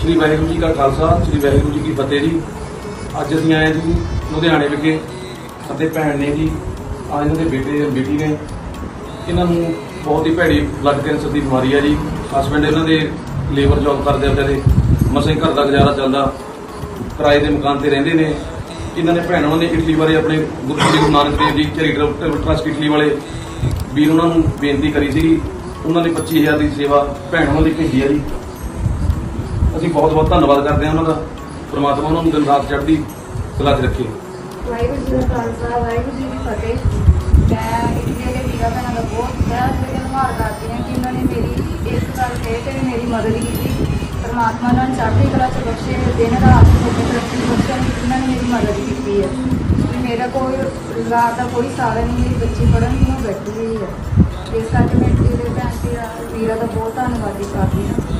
ਸ੍ਰੀ ਵਾਹਿਗੁਰੂ ਜੀ ਕਾ ਖਾਲਸਾ, ਸ੍ਰੀ ਵਾਹਿਗੁਰੂ ਜੀ ਕੀ ਫਤਿਹ ਜੀ। ਅੱਜ ਅਸੀਂ ਆਏ ਹਾਂ ਜੀ ਲੁਧਿਆਣੇ ਵਿਖੇ। ਅਤੇ ਭੈਣ ਨੇ ਜੀ ਆ ਇਹਨਾਂ ਦੇ ਬੇਟੇ ਬੇਟੀ ਨੇ। ਇਹਨਾਂ ਨੂੰ ਬਹੁਤ ਹੀ ਭੈੜੀ ਬਲੱਡ ਕੈਂਸਰ ਦੀ ਬਿਮਾਰੀ ਹੈ ਜੀ। ਹਸਬੰਡ ਇਹਨਾਂ ਦੇ ਲੇਬਰ ਜੌਬ ਕਰਦੇ ਆ ਵਿਚਾਰੇ। ਮਸੇ ਘਰ ਦਾ ਗੁਜ਼ਾਰਾ ਚੱਲਦਾ। ਕਿਰਾਏ ਦੇ ਮਕਾਨ ਤੇ ਰਹਿੰਦੇ ਨੇ। ਇਹਨਾਂ ਨੇ ਭੈਣ ਉਹਨਾਂ ਨੇ ਇਟਲੀ ਬਾਰੇ ਆਪਣੇ ਗੁਰੂ ਸ੍ਰੀ Guru Nanak Dev ji charitable trust Italy ਵਾਲੇ ਵੀਰ ਉਹਨਾਂ ਨੂੰ ਬੇਨਤੀ ਕਰੀ ਸੀ ਉਹਨਾਂ ਨੇ 25000 ਦੀ ਸੇਵਾ ਭੈਣ ਉਹਨਾਂ ਦੀ ਭੇਜੀ ਆ ਜੀ। ਅਸੀਂ ਬਹੁਤ ਬਹੁਤ ਧੰਨਵਾਦ ਕਰਦੇ ਹਾਂ ਉਹਨਾਂ ਦਾ। ਪ੍ਰਮਾਤਮਾ ਉਹਨਾਂ ਨੂੰ ਦਿਨ ਰਾਤ ਚੜ੍ਹਦੀ ਕਲਾ 'ਚ ਰੱਖੇ। ਵਾਹਿਗੁਰੂ ਜੀ ਦਾ ਖਾਲਸਾ, ਵਾਹਿਗੁਰੂ ਜੀ ਦੀ ਫਤਿਹ। ਮੈਂ ਇੰਡੀਆ ਦੇ ਵੀਰਾਂ ਭੈਣਾਂ ਦਾ ਬਹੁਤ ਤਹਿ ਧੰਨਵਾਦ ਕਰਦੀ ਹਾਂ ਕਿ ਉਹਨਾਂ ਨੇ ਮੇਰੀ ਇਸ ਗੱਲ ਤੇ ਤੇ ਮੇਰੀ ਮਦਦ ਕੀਤੀ। ਪਰਮਾਤਮਾ ਉਹਨਾਂ ਚੜ੍ਹਦੀ ਕਲਾ ਚ ਬਖਸ਼ੇ, ਦਿਨ ਰਾਤ ਮੁੱਖ ਤਰੱਕੀ ਬਖਸ਼ਣ ਉਹਨਾਂ ਨੇ ਮੇਰੀ ਮਦਦ ਕੀਤੀ ਹੈ। ਮੇਰਾ ਕੋਈ ਰੁਜ਼ਗਾਰ ਦਾ ਕੋਈ ਸਾਧਨ ਨਹੀਂ, ਮੇਰੀ ਬੱਚੀ ਪੜ੍ਹਨ ਨੂੰ ਬੈਠੀ ਹੋਈ ਹੈ। ਇਸ ਕਰਕੇ ਮੈਂ ਇੰਡੀਆ ਦੇ ਭੈਣ ਦੀ ਵੀਰਾਂ ਦਾ ਬਹੁਤ ਧੰਨਵਾਦੀ ਕਰਦੀ ਹਾਂ।